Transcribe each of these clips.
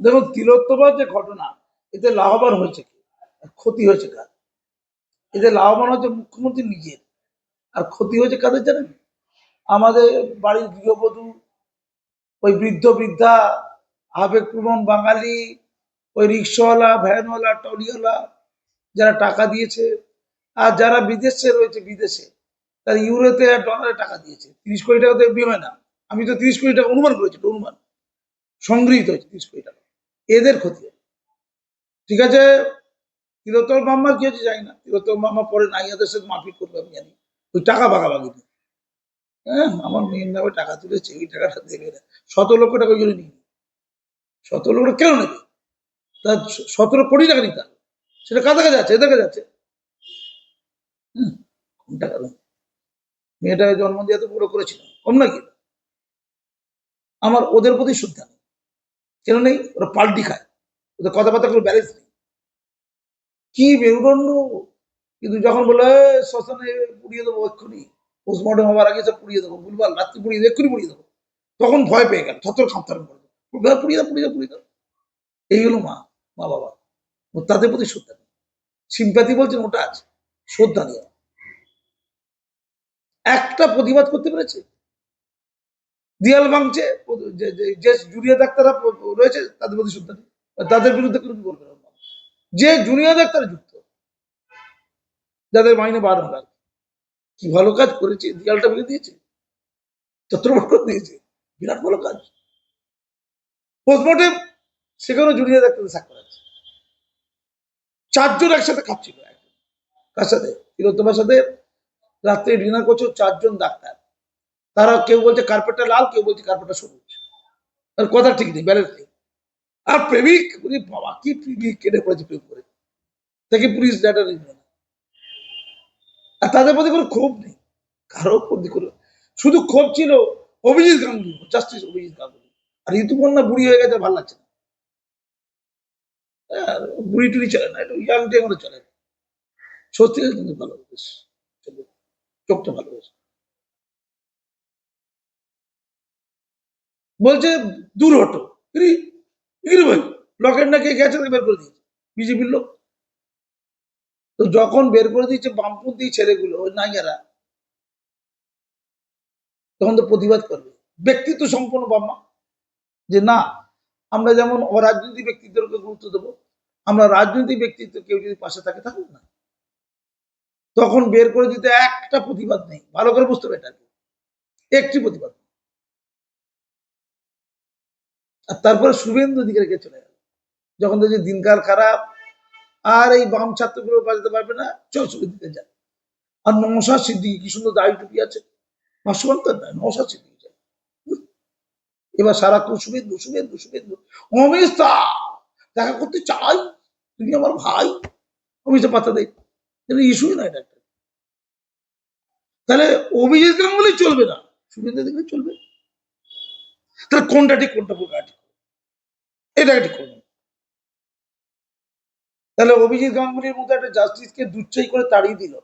দেখুন, তিলোত্তমার যে ঘটনা, এতে লাভবান হয়েছে কি? ক্ষতি হয়েছে কার? এতে লাভবান হচ্ছে মুখ্যমন্ত্রী নিজের। আর ক্ষতি হয়েছে কাদের জানেন? আমাদের বাড়ির গৃহবধূ, ওই বৃদ্ধ বৃদ্ধা আবেগপ্রবণ বাঙালি, ওই রিক্সাওয়ালা, ভ্যানওয়ালা, টলিওয়ালা, যারা টাকা দিয়েছে, আর যারা বিদেশে রয়েছে, বিদেশে তারা ইউরোতে আর ডলারে টাকা দিয়েছে। তিরিশ কোটি টাকা তো এমনি হয় না। আমি তো তিরিশ কোটি টাকা অনুমান করেছি অনুমান। সংগৃহীত হয়েছে তিরিশ কোটি টাকা। এদের ক্ষতি ঠিক আছে? তিলোত্তম মাম্মা কি হচ্ছে জানি না। তিলোত্তম মাম্মা পরে নাইয়াদের সাথে মারপিট করবে আমি জানি। ওই টাকা ভাগাভাগি নিয়ে। হ্যাঁ? আমার মেয়ের নামে টাকা তুলেছে এই টাকাটা দেবে না। শত লক্ষ টাকা ওই জন্য নিয়ে শত লক্ষ কেন নেবে? তার সতেরো কোটি টাকা নিতে সেটা কার কাছে যাচ্ছে? এদের কাছে যাচ্ছে। হুম, টাকা দেবে? মেয়েটাকে জন্ম দিয়ে তো পুরো করেছিল কম নাকি আমার ওদের প্রতি শ্রদ্ধা কেন নেই? ওরা পাল্টি খায়। ওদের কথাবার্তা কোনো ব্যালেন্স নেই। কি মেরুদণ্ড? কিন্তু যখন বলে শ্মশানে পুড়িয়ে দেবো এক্ষুনি পোস্টমর্টম হওয়ার আগে সব পুড়িয়ে দেবো ভুলবার রাত্রি পুড়িয়ে দেবো, এক্ষুনি পুড়িয়ে দেবো। তখন ভয় পেয়ে গেল থর খামতার করে দেবো পুড়িয়ে দাও পুড়িয়ে দাও পুড়িয়ে দাও এই হলো মা মা বাবা। ও তাদের প্রতি শ্রদ্ধা নেই সিম্প্যাথি বলছেন, ওটা আছে, শ্রদ্ধা নেই একটা প্রতিবাদ করতে পেরেছে? দিয়াল ভাঙছে, যে জুনিয়র ডাক্তাররা রয়েছে, তাদের প্রতি শ্রদ্ধা নেই তাদের বিরুদ্ধে কোনো বলবে না যে জুনিয়র ডাক্তার যুক্ত, যাদের মাইনে বারো হাজার। কি ভালো কাজ করেছে, দিয়ালটা ভেঙে দিয়েছে চত্রবট করে দিয়েছে, বিরাট ভালো কাজ। পোস্টমর্টেম সেখানেও জুনিয়র ডাক্তারের স্বাক্ষর আছে চারজন একসাথে খাচ্ছিল কার সাথে? তিলোত্তমার সাথে। রাত্রে ডিনার করছে চারজন ডাক্তার। তারা কেউ বলছে কার্পেটটা লাল, কেউ বলছে কার্পেটটা সবুজ। তার কথা ঠিক নেই ব্যালেন্স নেই। আর প্রেমিক ওরে বাবা, কি প্রেমিক, কেটে পড়েছে প্রেম করে। তাকে পুলিশ ডাটা নিল না। আর তাদের প্রতি কোনো ক্ষোভ নেই। কারও প্রতি কোনো শুধু ক্ষোভ ছিল অভিজিৎ গাঙ্গুলি জাস্টিস অভিজিৎ গাঙ্গুলি। আর ঋতুপর্ণা বুড়ি হয়ে গেছে, ভালো লাগছে না। আর বুড়ি টুড়ি চলে না, একটু ইয়াং টেঙ্গরে চলে সত্যি কিন্তু চোখটা ভালো বলছে, দূর হটো। ভাই লকেট না কে গেছে বের করে দিয়েছে, বিজেপির লোক। তো যখন বের করে দিয়েছে বামপন্থী ছেলেগুলো, ওই নাইয়ারা, তখন তো প্রতিবাদ করবে। ব্যক্তিত্ব সম্পন্ন বাম্মা যে না, আমরা যেমন অরাজনৈতিক ব্যক্তিত্বকে গুরুত্ব দেবো, আমরা রাজনৈতিক ব্যক্তিত্ব কেউ যদি পাশে থাকে থাকুক না। তখন বের করে দিতে একটা প্রতিবাদ নেই। ভালো করে বুঝতে হবে একটি প্রতিবাদ। আর তারপরে শুভেন্দু দিকে অধিকারীকে চলে গেল। যখন দেখছি দিনকাল খারাপ, আর এই বাম ছাত্রগুলো বাজাতে পারবে না, চল শুভেন্দুকে যায় আর নমসা সিদ্দিকি কি সুন্দর দাড়ি টুপি আছে? ভাস্যবন্তর নয় নমসা সিদ্দিকি যায় এবার সারাক্ষণ শুভেন্দু শুভেন্দু শুভেন্দু, অমিত শাহ, দেখা করতে চাই, তুমি আমার ভাই। অমিত শাহ পাতা দেয় ইস্যুই না এটা একটা তাহলে অভিজিৎ গাঙ্গুলি চলবে না, শুভেন্দু দেখলে চলবে। তাহলে কোনটা ঠিক, কোনটা ভুল এটা ঠিক করবেন তাহলে অভিজিৎ গাঙ্গুলির মতো একটা জাস্টিসকে দুচ্ছাই করে তাড়িয়ে দিল।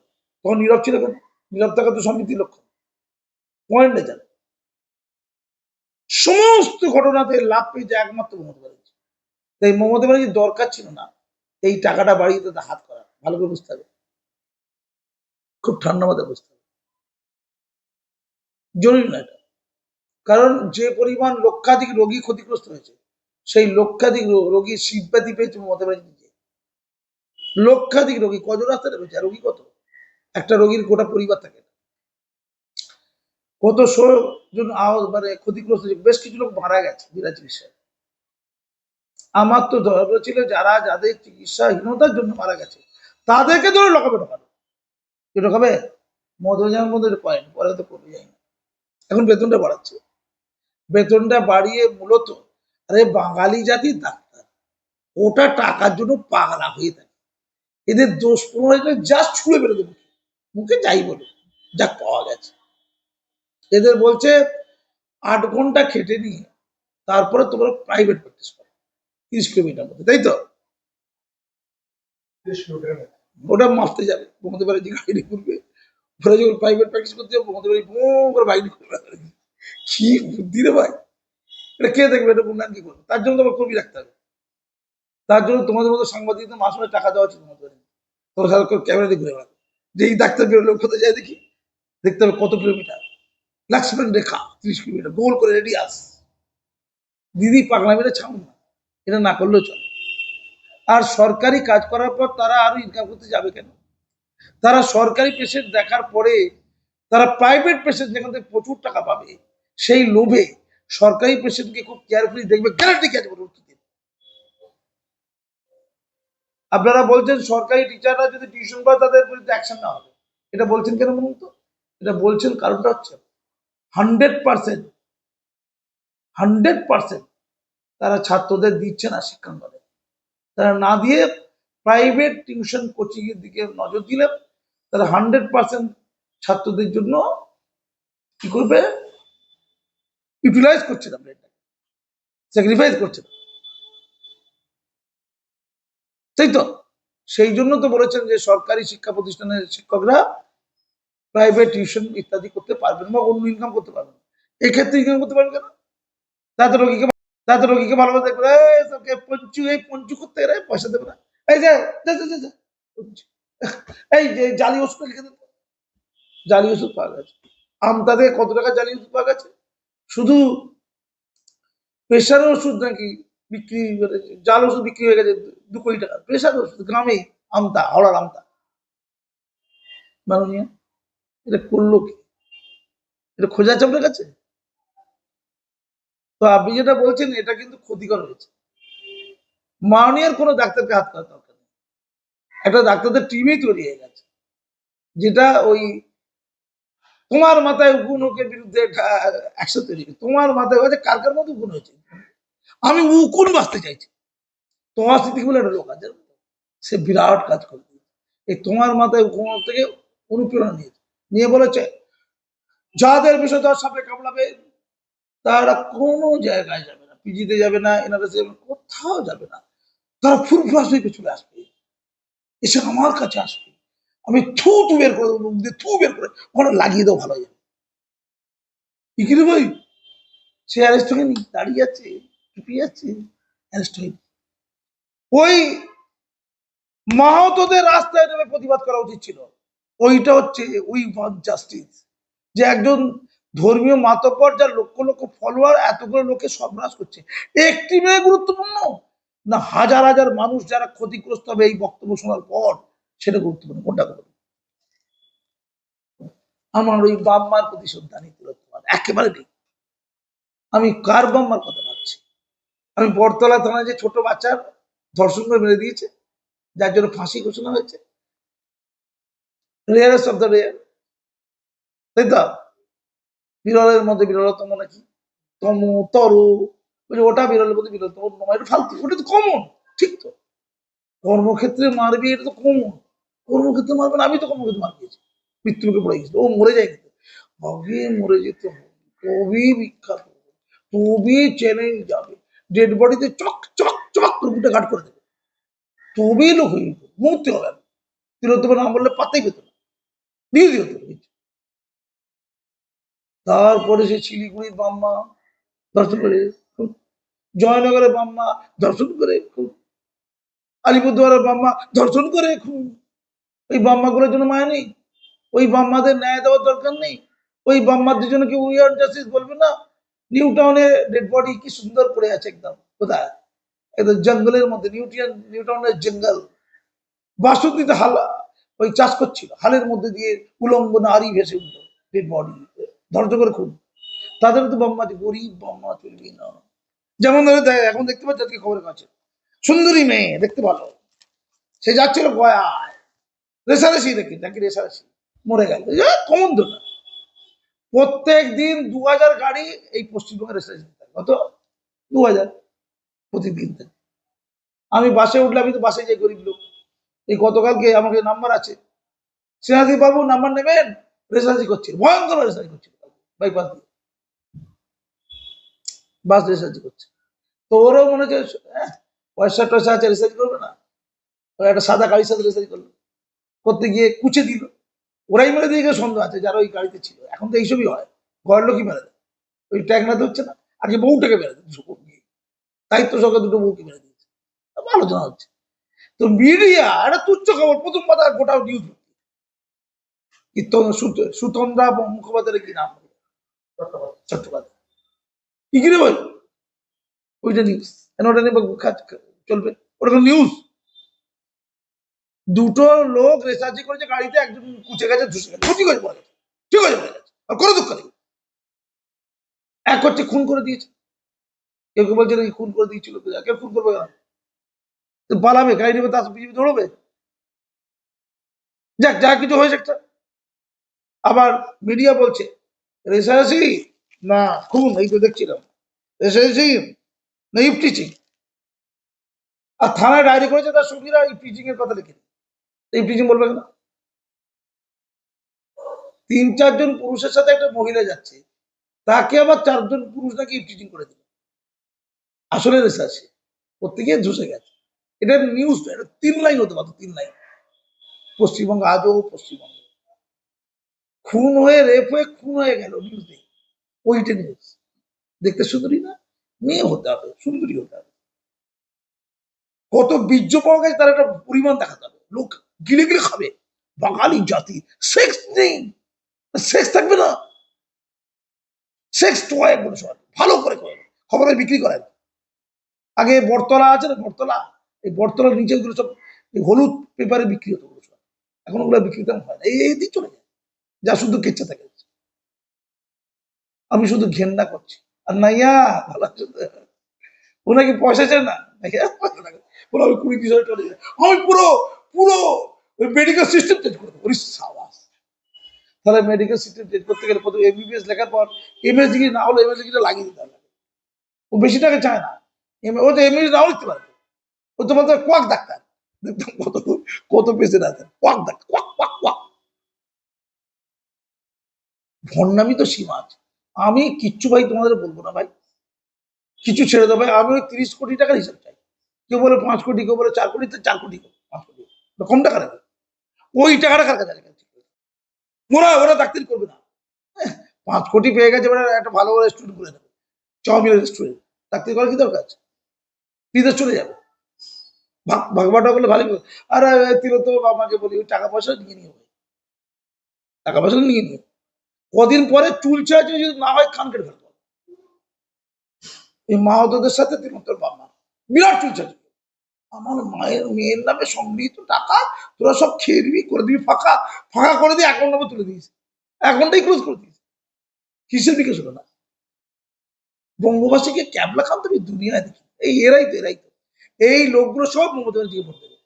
তখন নীরব ছিল কেন? নীরব থাকা তো সমিতি লক্ষণ পয়েন্টে যান। সমস্ত ঘটনাতে লাভ পেয়েছে একমাত্র মমতা ব্যানার্জি। তাই মমতা ব্যানার্জির দরকার ছিল না এই টাকাটা বাড়িয়ে তাদের হাত করা। ভালো করে বুঝতে হবে। খুব ঠান্ডা মাথায় বুঝতে হবে। জরুরি না এটা। কারণ যে পরিমাণ লক্ষাধিক রোগী ক্ষতিগ্রস্ত হয়েছে সেই লক্ষাধিক রো- রোগীর সিম্পাতি পেয়েছে মমতা ব্যানার্জি লক্ষাধিক রোগী, কজন রাস্তায় আর রোগী কত? একটা রোগীর গোটা পরিবার থাকে কত শো জন আহত মানে ক্ষতিগ্রস্ত বেশ কিছু লোক মারা গেছে বিনা চিকিৎসায়। আমার তো ধর্ম ছিল যারা যাদের চিকিৎসাহীনতার জন্য মারা গেছে, তাদেরকে ধরে লকাবে ঢোকাবে কি ঢোকাবে? মধুজানের মধ্যে পয়েন্ট পরে তো কমে যাই না। এখন বেতনটা বাড়াচ্ছে। বেতনটা বাড়িয়ে মূলত আরে বাঙালি জাতির ডাক্তার। ওটা টাকার জন্য পাগলা হয়ে থাকে। এদের দোষ পনেরো জাস্ট ছুঁড়ে বেরো দেবো মুখে যাই বলে যা পাওয়া গেছে। এদের বলছে আট ঘণ্টা খেটে নিয়ে তারপরে তোমরা প্রাইভেট প্র্যাকটিস করো। তিরিশ কিলোমিটার মধ্যে তাই তো? ওটা মাপতে যাবে। মমতা ব্যানার্জি গাড়ি ঘুরবে। ওরা যখন প্রাইভেট প্র্যাকটিস করতে যাবে মমতা ব্যানার্জি করে বাইক নিয়ে ঘুরবে কি বুদ্ধি রে ভাই। এটা কে দেখবে? এটা মুন্ডান কি করবে তার জন্য তোমার কর্মী রাখতে হবে। তার জন্য তোমাদের মতো সাংবাদিকদের মাস মাসে টাকা দেওয়া উচিত তোমাদের তোমরা সারা ক্যামেরা দিয়ে ঘুরে বেড়াবে যে এই ডাক্তার বেরোলো কোথায় যায় দেখি? দেখতে হবে কত কিলোমিটার। লাক্সম্যান রেখা ত্রিশ কিলোমিটার। গোল করে রেডি আস দিদি পাগলা মেরে ছাড়ুন না। এটা না করলেও চলে। আর সরকারি কাজ করার পর তারা আরও ইনকাম করতে যাবে কেন? তারা সরকারি পেশেন্ট দেখার পরে তারা প্রাইভেট পেশেন্ট যেখান থেকে প্রচুর টাকা পাবে, সেই লোভে সরকারি পেশেন্টকে খুব কেয়ারফুলি দেখবে গ্যারান্টি কি আছে বলুন দিন। আপনারা বলছেন সরকারি টিচাররা যদি টিউশন পায়, তাদের বিরুদ্ধে অ্যাকশন নেওয়া হবে। এটা বলছেন কেন বলুন তো? এটা বলছেন কারণটা হচ্ছে হান্ড্রেড পার্সেন্ট হান্ড্রেড পার্সেন্ট তারা ছাত্রদের দিচ্ছে না শিক্ষাঙ্গনে তারা না দিয়ে প্রাইভেট টিউশন কোচিং এর দিকে নজর দিলে তারা হান্ড্রেড পার্সেন্ট ছাত্রদের জন্য কি করবে? ইউটিলাইজ করছে না ব্রেনটাকে স্যাক্রিফাইস করছে না তাই তো? সেই জন্য তো বলেছেন যে সরকারি শিক্ষা প্রতিষ্ঠানের শিক্ষকরা প্রাইভেট টিউশন ইত্যাদি করতে পারবেন বা অন্য ইনকাম করতে পারবেন এক্ষেত্রে ইনকাম করতে পারবেন কেন? তাতে রোগীকে তাতে রোগীকে ভালোভাবে দেখবে তোকে পঞ্চু, এই পঞ্চু করতে গেলে পয়সা দেবে না। এই যে। এই যে জালি ওষুধ লিখে জালি ওষুধ পাওয়া গেছে। আমতা থেকে কত টাকা জালি ওষুধ পাওয়া গেছে? শুধু প্রেশারের ওষুধ নাকি বিক্রি জাল ওষুধ বিক্রি হয়ে গেছে দু কোটি টাকা। প্রেশার ওষুধ, গ্রামে আমতা, হাওড়ার আমতা। মাননীয়, এটা করল কি? এটা খোঁজা আছে আপনার কাছে? তো আপনি যেটা বলছেন, এটা কিন্তু ক্ষতিকর হয়েছে। মাননীয়ার কোনো ডাক্তারকে হাত করার দরকার নেই। একটা ডাক্তারদের টিমই তৈরি হয়ে গেছে। যেটা ওই তোমার মাথায় উকুনকে বিরুদ্ধে তৈরি তোমার মাথায় হয়েছে কার কার মতো উকুন হয়েছে। আমি উকুন বাঁচতে চাইছি? তোমার স্মৃতি বলে একটা লোক আছে। সে বিরাট কাজ করে। দিয়েছে। এই তোমার মাথায় উকুন থেকে অনুপ্রেরণা নিয়েছে। নিয়ে বলেছে, যাদের বিষয় তার সাপে কামড়াবে, তারা কোনো জায়গায় যাবে না। পিজিতে যাবে না, এনআরএস কোথাও যাবে না। তারা ফুরফুরাস হয়ে চলে আসবে। এসে আমার কাছে আসবে। আমি থু তু বের করে দেবো দিয়ে থু বের করে, ওখানে লাগিয়ে দেবো ভালো কি ভাই? সে অ্যারেস্ট হয়নি দাঁড়িয়ে আছে চুপিয়ে আছে অ্যারেস্ট হয়নি ওই মাহতদের রাস্তায় নেমে প্রতিবাদ করা উচিত ছিল। ওইটা হচ্ছে উই ওয়ান্ট জাস্টিস যে একজন ধর্মীয় মাতব্বর যার লক্ষ লক্ষ ফলোয়ার এতগুলো লোকে সর্বনাশ করছে। একটি মেয়ে গুরুত্বপূর্ণ? না হাজার হাজার মানুষ যারা ক্ষতিগ্রস্ত হবে এই বক্তব্য শোনার পর সেটা গুরুত্বপূর্ণ, কোনটা করবে আমার ওই বাম্মার প্রতি শ্রদ্ধা নেই, তিলোত্তমার, একেবারে নেই। আমি কার বাম্মার কথা ভাবছি? আমি বটতলা থানায় যে ছোট বাচ্চার ধর্ষণ করে মেরে দিয়েছে, যার জন্য ফাঁসি ঘোষণা হয়েছে। রেয়ারেস্ট অফ দ্য রেয়ার তাই তো? বিরলের মধ্যে বিরলতম নাকি? তম, তর ওটা বিরলের মধ্যে বিরলতম ফালতু, ওটা তো কমন ঠিক তো? কর্মক্ষেত্রে মারবি, এটা তো কমন কর্মক্ষেত্রে মারবে না, আমি তো কর্মক্ষেত্রে মার খেয়েছি। মৃত্যুকে পড়ে গেছিল ও মরে যায়নি তো আগে মরে যেতে হবে তবেই বিখ্যাত তবেই চ্যালেঞ্জ যাবে। ডেড বডিতে চক চক চক করে গুটে ঘাট করে দেবে। তবেই লোক হয়ে যেত, মরতে হবে না তিলোত্তমা নাম বললে পাতাই পেত না। দিয়ে দিত কিছু তারপরে সে শিলিগুড়ির বাম্মা দর্শন করে জয়নগরের বাম্মা দর্শন করে, খুব আলিপুরদুয়ারের বাম্মা দর্শন করে, খুব ওই বাম্মাগুলোর জন্য মায়া নেই। ওই বাম্মাদের ন্যায় দেওয়ার দরকার নেই। ওই বাম্মাদের জন্য কি উইয়ার জাস্টিস বলবে না? নিউ টাউনে ডেড বডি কি সুন্দর পড়ে আছে একদম। কোথায়? একদম জঙ্গলের মধ্যে। নিউটিয়ান নিউ টাউনের জঙ্গল বাসন্তীতে হাল। ওই চাষ করছিল। হালের মধ্যে দিয়ে উলঙ্গ নারী ভেসে উঠল ডেড বডি ধৈর্য করে খুন তাদের তো বাম্মা গরিব বাম্মা চলবি না। যেমন ধরে এখন দেখতে পাচ্ছি, আজকে খবরের কাছে। সুন্দরী মেয়ে, দেখতে ভালো। সে যাচ্ছিল গয়ায়। রেসারেসি দেখি নাকি রেসারেসি মরে গেল। কমন তো না। প্রত্যেক দিন দু হাজার গাড়ি এই পশ্চিমবঙ্গের রেসারেসি কত? দু হাজার প্রতিদিন। আমি বাসে উঠলে আমি তো বাসে যাই গরিব লোক। এই গতকালকে আমাকে নাম্বার আছে। সেনাদি বাবু নাম্বার নেবেন? রেসার্জি করছে। ভয়ঙ্কর রেসার্জি করছে। বাইপাস দিয়ে। বাস রেসার্জি করছে। তো ওরও মনে হচ্ছে "এহ, পয়সা টয়সা আছে রিসার্চ করবে না। একটা সাদা গাড়ির সাথে রিসার্চ করল। করতে গিয়ে কুচে দিল। ওরাই মেরে দিয়ে গিয়ে সন্দেহ আছে, যারা ওই গাড়িতে ছিল। এখন তো এইসবই হয়। ঘরের লোকই মেরে দেয়। ওই ট্যাগ মেরে হচ্ছে না। আগে বউটাকে মেরে দেয় দায়িত্ব সঙ্গে দুটো বউকে মেরে দিয়েছে। আলোচনা হচ্ছে। তো মিডিয়া, একটা তুচ্ছ খবর, প্রথম কথা গোটা নিউজ সুতন্দ্রা মুখোপাধ্যায়ের কি নাম? চট্টোপাধ্যায়। কি কিনে বল? ওইটা নিউজ কেন ওটা নিয়ে চলবে? ওটা নিউজ দুটো লোক রেসার্চি করেছে, গাড়িতে একজন কুচে গেছে, ধুসে গেছে। ঠিক আছে বলে। ঠিক আছে, বলে আর কোনো দুঃখ নেই। এক হচ্ছে খুন করে দিয়েছে। কেউ কেউ বলছে, নাকি খুন করে দিয়েছিল কেউ খুন করবে না। পালাবে, গাড়ি নেবে, তার বিজেপি দৌড়বে। যাক, যা কিছু হয়েছে একটা। আবার মিডিয়া বলছে রেসার্চি না, খুন, এই তো দেখছিলাম। রেসার্চি না ইফটিচিং আর থানায় ডায়েরি করেছে তার সঙ্গীরা ইফটিচিং এর কথা লিখে। ইফটিচিং বলবে কেন? তিন চারজন পুরুষের সাথে একটা মহিলা যাচ্ছে, তাকে আবার চারজন পুরুষ নাকি ইফটিচিং করে দিল। আসলে রেসার্চি প্রত্যেকে ধসে গেছে। এটা নিউজ তিন লাইন হতে পারতো তিন লাইন পশ্চিমবঙ্গ আজও পশ্চিমবঙ্গ। খুন হয়ে রেপ হয়ে, খুন হয়ে গেল নিউজে ওইটা নিউজ দেখতে সুন্দরী না? মেয়ে হতে হবে, সুন্দরী হতে হবে। কত বীর্য পাওয়া গেছে, তার একটা পরিমাণ দেখাতে হবে। লোক গিলে গিলে খাবে। বাঙালি জাতি সেক্স নেই। সেক্স থাকবে না। সেক্স টয় একদম সবাই ভালো করে করে খবরে বিক্রি করেন আগে বটতলা আছে না? বটতলা? এই বটতলার নিচে ওগুলো সব হলুদ পেপারে বিক্রি হতো ওগুলো সব। এখন ওগুলো বিক্রি তেমন হয় না। এই দিক চলে যায়। যা শুধু কেচ্ছে থাকে। আমি শুধু ঘেন্না করছি। আর নাইয়া, ভালো আছে তো? ও নাকি পয়সা চায় না? আমি কুড়ি হাজার টাকা দিয়ে- আমি পুরো পুরো ওই মেডিকেল সিস্টেম চেঞ্জ করে দেবো সাবাস। তাহলে মেডিকেল সিস্টেম চেঞ্জ করতে গেলে প্রথমে এমবিবিএস লেখার পর এমএস ডিগ্রি না হলে এমএস লাগিয়ে দিতে হবে। ও বেশি টাকা চায় না। ও তো এমএস নাও লিখতে পারবে। ও তো বলতে কোয়াক ডাক্তার দেখতাম কত কত পেশেন্ট আছে। Quack doctor quack quack quack ভণ্ডামি তো সীমা আছে। আমি কিচ্ছু ভাই তোমাদের বলব না ভাই। কিছু ছেড়ে দেবো ভাই। আমি ওই তিরিশ কোটি টাকার হিসাব চাই। কেউ বলে পাঁচ কোটি, কেউ বলে চার কোটি চার কোটি পাঁচ কোটি কম টাকা ওই টাকাটা কার কাছে? মনে ওরা ডাক্তারি করবে না। পাঁচ কোটি পেয়ে গেছে ওরা একটা ভালো রেস্টুরেন্ট করে দেবে। চাউমিনের রেস্টুরেন্ট ডাক্তারি করার কি দরকার আছে? বিদেশ চলে যাবে। ভাগ ভাগবাটা করলে হবে। আর তিরত আমাকে বলি, ওই টাকা পয়সা নিয়ে ভাই। টাকা পয়সা নিয়ে নিও। কদিন পরে চুল ছেঁড়া যদি না হয়, খান কেটে ফেলব এই মাহতদের সাথে তিরন্তর বাবা বিরাট চুল ছেঁড়া আমার মায়ের মেয়ের নামে সংগৃহীত টাকা তোরা সব খেয়ে দিবি করে দিবি, ফাঁকা ফাঁকা করে দিয়ে অ্যাকাউন্ট নাম্বার তুলে দিয়েছে। অ্যাকাউন্টটাই ক্লোজ করে দিয়েছে। কিসের বিকাশ হলো না? বঙ্গবাসীকে ক্যাবলা খান তুমি দুনিয়ায় দেখি। এই এরাই তো এরাই তো। এই লোকগুলো সব মমতা ব্যানার্জিকে ভোট দেবে।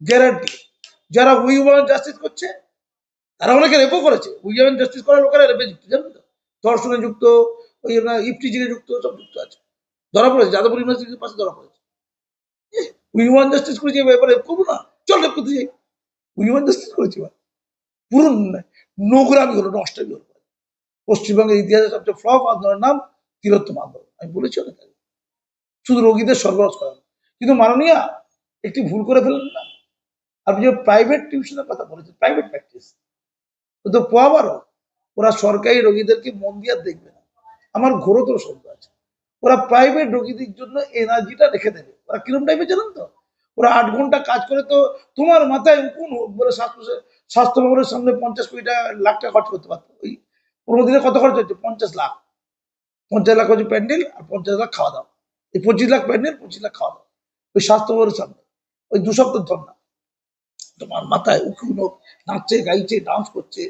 গ্যারান্টি যারা উইমেন জাস্টিস করছে, তারা অনেকে রেপও করেছে। উইমেন জাস্টিস করার লোকেরা রেপে যুক্ত জানেন তো? ধর্ষণে যুক্ত, ওই আপনার ইফটিজিংয়ে যুক্ত, সব যুক্ত আছে। ধরা পড়েছে, যাদবপুর ইউনিভার্সিটির পাশে ধরা পড়েছে। উইমেন জাস্টিস করেছি রেপ করব না। চল রেপ করতে যাই উইমেন জাস্টিস করেছি এবার। পুরো নোংরামি হলো নষ্টামি হলো পশ্চিমবঙ্গের ইতিহাসে সবচেয়ে ফ্লপ আন্দোলনের নাম তিলোত্তম আন্দোলন। আমি বলেছি অনেক আগে। শুধু রোগীদের সরবরাহ করা কিন্তু মাননীয়া, একটি ভুল করে ফেললেন না। আপনি যে প্রাইভেট টিউশনের কথা বলেছেন প্রাইভেট প্র্যাকটিস তো পোয়াবারও, ওরা সরকারি রোগীদেরকে মন দিয়ে দেখবে না। আমার ঘোরতর শব্দ আছে। ওরা প্রাইভেট রোগীদের জন্য এনার্জিটা রেখে দেবে। কিরম টাইপের জানেন তো? ওরা আট ঘণ্টা কাজ করে তো তোমার মাথায় উকুন হোক বলে স্বাস্থ্য স্বাস্থ্য ভবনের সামনে পঞ্চাশ কোটি টাকা লাখ টাকা খরচ করতে পারতো? ওই পনেরো দিনে কত খরচ হচ্ছে পঞ্চাশ লাখ। পঞ্চাশ লাখ হচ্ছে প্যান্ডেল আর পঞ্চাশ লাখ খাওয়া দাওয়া। এই পঁচিশ লাখ প্যান্ডেল পঁচিশ লাখ খাওয়া দাওয়া। ওই স্বাস্থ্য ভবনের সামনে। ওই দু সপ্তাহ ধর না তোমার মাথায় উকুন হোক নাচছে গাইছে ডান্স করছে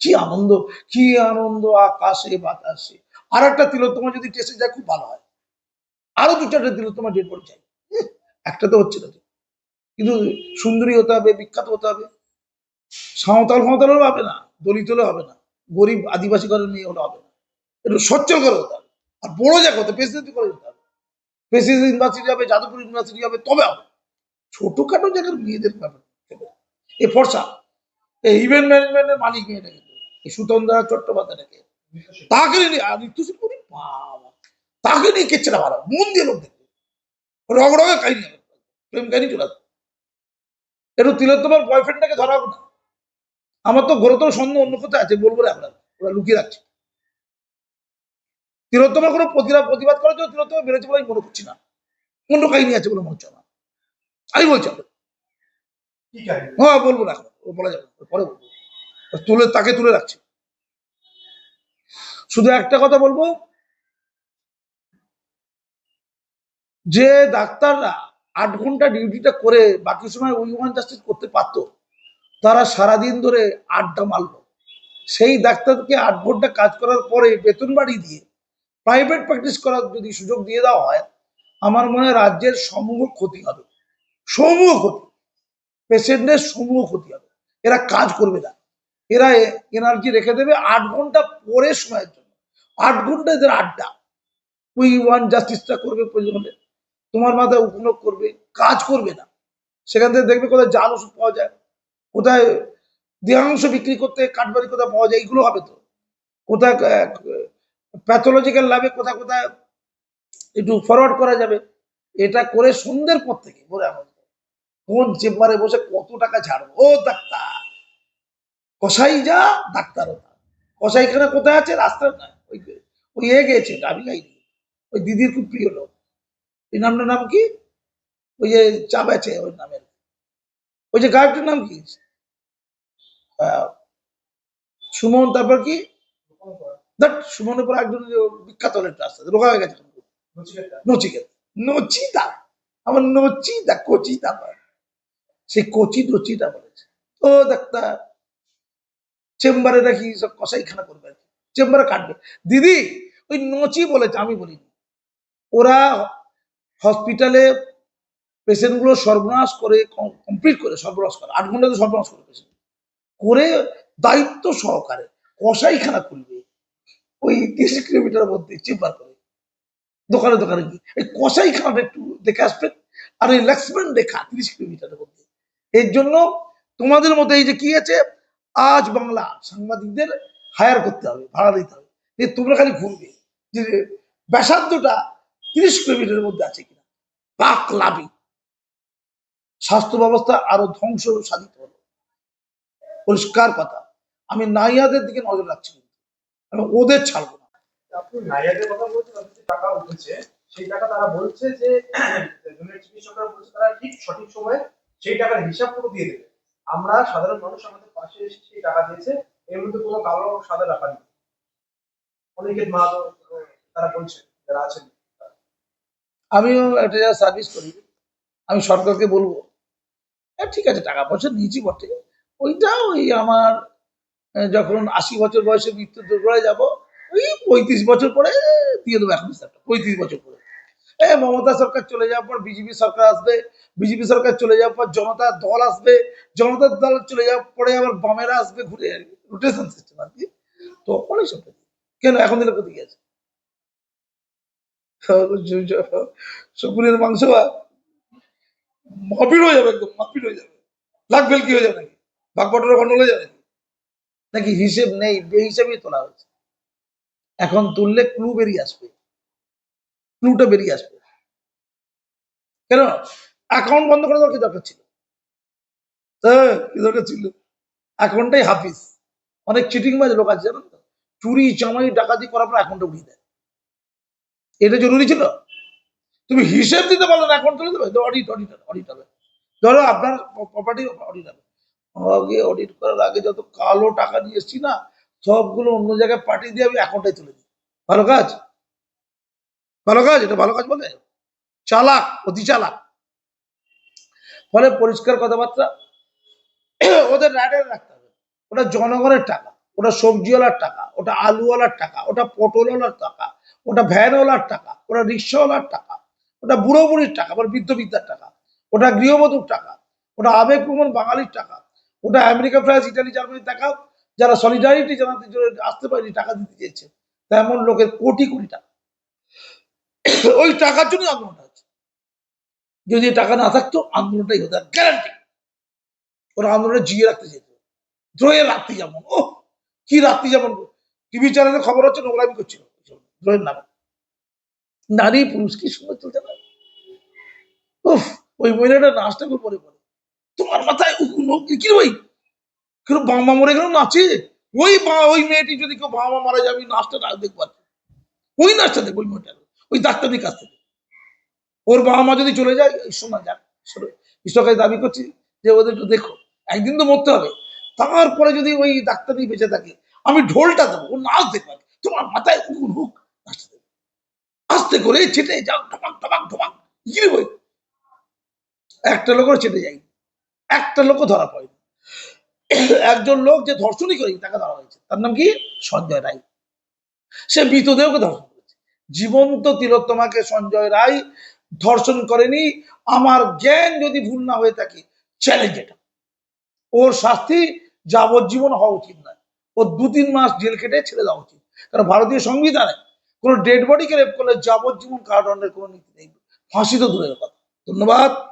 কি আনন্দ কি আনন্দ আকাশে বাতাসে। আর একটা তিলোত্তমা যদি টেস্টে যায় খুব ভালো হয়। আরও দু চারটে তিলোত্তমা ডেট চাই এহ, একটা তো হচ্ছে না তো। কিন্তু সুন্দরী হতে হবে, বিখ্যাত হতে হবে। সাঁওতাল ফাঁওতাল হবে না, দলিত হলে হবে না। গরিব আদিবাসী ঘরের মেয়ে হলে হবে না। একটু সচ্ছল করে হতে হবে। আর বড় জায়গা হতে প্রেসিডেন্সি করে হতে হবে। প্রেসিডেন্সি ইউনিভার্সিটি হবে, যাদবপুর ইউনিভার্সিটি হবে, তবে হবে। ছোটখাটো জায়গার মেয়েদের ব্যাপার এ ফর্সা। এই ইভেন্ট ম্যানেজমেন্টের মালিক মেয়েটা কিন্তু এই সুতন্দরা চট্টোপাধ্যায়টাকে। তাকে নিয়ে, আর করি বাবা। তাকে নিয়ে কেচ্ছেটা ভালো। মন দিয়ে লোক দেখবে। রগ রগে কাহিনী প্রেম কাহিনী চলে আসবে একটু তিলোত্তমার বয়ফ্রেন্ডটাকে ধরা হবে না। আমার তো ঘোরতর সন্দেহ অন্য কোথায় আছে বলব না আপনার ওরা লুকিয়ে রাখছে। তিলোত্তমার কোনো প্রতিবাদ প্রতিবাদ করার জন্য তিলোত্তমা বেরোচ্ছে বলে আমি মনে করছি না। অন্য কাহিনী আছে বলে মনে হচ্ছে আমার। আমি বলছি হ্যাঁ বলব না বলা যাবে পরে বলব। তুলে তাকে তুলে রাখছে। শুধু একটা কথা বলব যে ডাক্তাররা আট ঘণ্টা ডিউটিটা করে বাকি সময় উইমান জাস্টিস করতে পারতো, তারা সারাদিন ধরে আড্ডা মারলো। সেই ডাক্তারকে আট ঘণ্টা কাজ করার পরে বেতন বাড়িয়ে দিয়ে প্রাইভেট প্র্যাকটিস করার যদি সুযোগ দিয়ে দেওয়া হয়, আমার মনে হয় রাজ্যের সমূহ ক্ষতি হবে। সমূহ ক্ষতি। পেশেন্টের সমূহ ক্ষতি হবে। এরা কাজ করবে না। এরা এনার্জি রেখে দেবে আট ঘণ্টা পরে সময়ের জন্য। আট ঘণ্টা এদের আড্ডা। উই ওয়ান জাস্টিসটা করবে প্রয়োজন। হলে তোমার মাথায় উপনোগ করবে, কাজ করবে না। সেখান থেকে দেখবে কোথায় জাল ওষুধ পাওয়া যায়, কোথায় দেহাংশ বিক্রি করতে কাঠবাড়ি কোথায় পাওয়া যায়, এগুলো হবে তো। কোথায় প্যাথোলজিক্যাল ল্যাবে কোথায় কোথায় একটু ফরওয়ার্ড করা যাবে, এটা করে সন্ধ্যের পর থেকে বলে আমার কোন চেম্বারে বসে কত টাকা ছাড়বো ও ডাক্তার, কসাই যা ডাক্তারও তা। কসাইখানা কোথায় আছে? রাস্তায় না ওই ওই এ গেছে আমি যাইনি ওই দিদির খুব প্রিয় লোক। এই নামটার নাম কি? ওই যে চা বেচে ওই নামের। ওই যে গায়কটার নাম কি? সুমন তারপর কি? দেখ সুমনের পর একজন বিখ্যাত হলেন রাস্তাতে রোগা হয়ে গেছে। নচিকেতা। নচিতা। আমার নচিতা কচিতা সেই কচি নচিটা বলেছে। ও ডাক্তার চেম্বারে নাকি সব কষাইখানা করবে আর কি। চেম্বারে কাটবে। দিদি ওই নচি বলেছে আমি বলিনি। ওরা হসপিটালে পেশেন্টগুলো সর্বনাশ করে কমপ্লিট করে সর্বনাশ করে, আট ঘণ্টা তো সর্বনাশ করে পেশেন্ট। করে দায়িত্ব সহকারে কষাইখানা খুলবে, ওই তিরিশ কিলোমিটার মধ্যে চেম্বার করে, দোকানে দোকানে গিয়ে। এই কষাইখানাটা একটু দেখে আসবেন আর এই লক্ষ্মণ রেখা তিরিশ কিলোমিটারের মধ্যে। এর জন্য তোমাদের মধ্যে এই যে কি আছে, আজ বাংলা সাংবাদিকদের হায়ার করতে হবে, ভাড়া দিতে হবে তোমরা খালি ঘুরবে, যে ব্যাসার্ধটা তিরিশ কিলোমিটারের মধ্যে আছে লাভি স্বাস্থ্য ব্যবস্থা আরও ধ্বংস সাধিত হলো। পরিষ্কার কথা, আমি নাইয়াদের দিকে নজর রাখছি। আমি ওদের ছাড়বো না। কথা সেই টাকা তারা বলছে যে চিকিৎসকরা বলছে তারা ঠিক সঠিক সময়ে সেই টাকার হিসাব পুরো দিয়ে দেবে। আমরা সাধারণ মানুষ আমাদের পাশে এসে টাকা দিয়েছে তারা বলছে আছেন। আমিও একটা জায়গায় সার্ভিস করি। আমি সরকারকে বলব হ্যাঁ ঠিক আছে, টাকা পয়সা নিয়েছি বটে। ওইটা ওই আমার যখন আশি বছর বয়সে মৃত্যু দুর্গড়ায় যাব, ওই পঁয়ত্রিশ বছর পরে দিয়ে দেবো এখন হিসাবটা পঁয়ত্রিশ বছর পরে। এ, মমতা সরকার চলে যাওয়ার পর বিজেপি সরকার আসবে, বিজেপি সরকার চলে যাওয়ার পর জনতা দল আসবে জনতার দল চলে যাওয়ার পরে আবার বামেরা আসবে ঘুরে রোটেশন সিস্টেম আর কি। তো অনেক দিই। কেন? এখন দিলে কোথায় গেছে শকুনের মাংস মাপিট হয়ে যাবে একদম মাপিট হয়ে যাবে। লাখ বেল কি হয়ে যাবে নাকি? বাগবাটোরা গন্ডল হয়ে যাবে নাকি? হিসেব নেই, বে হিসেবেই তোলা হয়েছে। এখন তুললে ক্লু বেরিয়ে আসবে। ক্লুটা বেরিয়ে আসবে। কেন? অ্যাকাউন্ট বন্ধ করে দেওয়ার কি দরকার ছিল। হ্যাঁ কি দরকার ছিল? অ্যাকাউন্টটাই হাফিস অনেক চিটিং বাজ, লোক আছে, জানেন তো? চুরি চামাই ডাকাতি করার পর অ্যাকাউন্টটা উঠিয়ে দেয়। এটা জরুরি ছিল? তুমি হিসেব দিতে পারলে না অ্যাকাউন্ট তুলে দেবে? অডিট অডিট অডিট হবে। ধরো আপনার প্রপার্টি অডিট হবে। আগে অডিট করার আগে যত কালো টাকা নিয়ে এসছি না, সবগুলো অন্য জায়গায় পাঠিয়ে দিয়ে আমি অ্যাকাউন্টে তুলে দিই ভালো কাজ? ভালো কাজ? এটা ভালো কাজ বলে? চালাক অতি চালাক ফলে পরিষ্কার কথাবার্তা, ওদের রাডারে রাখতে হবে। ওটা জনগণের টাকা, ওটা সবজিওয়ালার টাকা, ওটা আলুওয়ালার টাকা, ওটা পটলওয়ালার টাকা ওটা ভ্যানওয়ালার টাকা, ওটা রিক্সাওয়ালার টাকা, ওটা বুড়ো বুড়ির টাকা ওটা বৃদ্ধ বিদ্যার টাকা, ওটা গৃহবধূর টাকা, ওটা আবেগপ্রবণ বাঙালির টাকা, ওটা আমেরিকা ফ্রান্স ইটালি জার্মানির টাকা যারা সলিডারিটি জানাতে আসতে পারেনি, টাকা দিতে চেয়েছে, তেমন লোকের কোটি কোটি টাকা। ওই টাকার জন্য আন্দোলনটা হচ্ছে যদি টাকা না থাকতো, আন্দোলনটাই হতো গ্যারান্টি ওরা আন্দোলনে জিয়ে রাখতে চেয়েছে। দ্রোহের রাত্রি যেমন ও কি রাত্রি যেমন। টিভি চ্যানেলে খবর হচ্ছে নোংরামি করছিল। নামে। নারী পুরুষ কি সুন্দর চলছে না উফ, ওই মহিলাটা নাচটা করে পরে পরে তোমার মাথায় কি ভাই কেন বাবা মরে গেল, নাচে? ওই বা- ওই মেয়েটি যদি কেউ বাবা মারা আমি নাচটা না দেখব আর কি। ওই নাচটা দেখব ওই মেয়েটা ওই ডাক্তারের কাছ থেকে। ওর বাবা মা যদি চলে যায় শোনা, যাক কৃষকের দাবি করছি যে ওদের একটু দেখো। একদিন তো মরতে হবে। তারপরে যদি ওই ডাক্তারই বেঁচে থাকে, আমি ঢোলটা দেবো, ও নাচ দেখবে। তোমার মাথায় উকুন হুক। আস্তে করে ছেটে যাও ঢমাক ঢমাক ঢমাক গিরে বই একটা লোকের ছেটে যাই একটা লোকও ধরা পড়ে একজন লোক যে ধর্ষণই করে তাকে ধরা হয়েছে। তার নাম কি? সঞ্জয় রায়। সে মৃতদেহকে ধর্ষণ করেছে। জীবন্ত তিলোত্তমাকে সঞ্জয় রায় ধর্ষণ করেনি। আমার জ্ঞান যদি ভুল না হয়ে থাকে চ্যালেঞ্জ এটা। ওর শাস্তি যাবজ্জীবন হওয়া উচিত নয়। ওর দু তিন মাস জেল কেটে ছেড়ে দেওয়া উচিত। কারণ ভারতীয় সংবিধানে কোনো ডেড বডিকে রেপ করলে যাবজ্জীবন কারাদণ্ডের কোনো নীতি নেই। ফাঁসি তো দূরের কথা। ধন্যবাদ।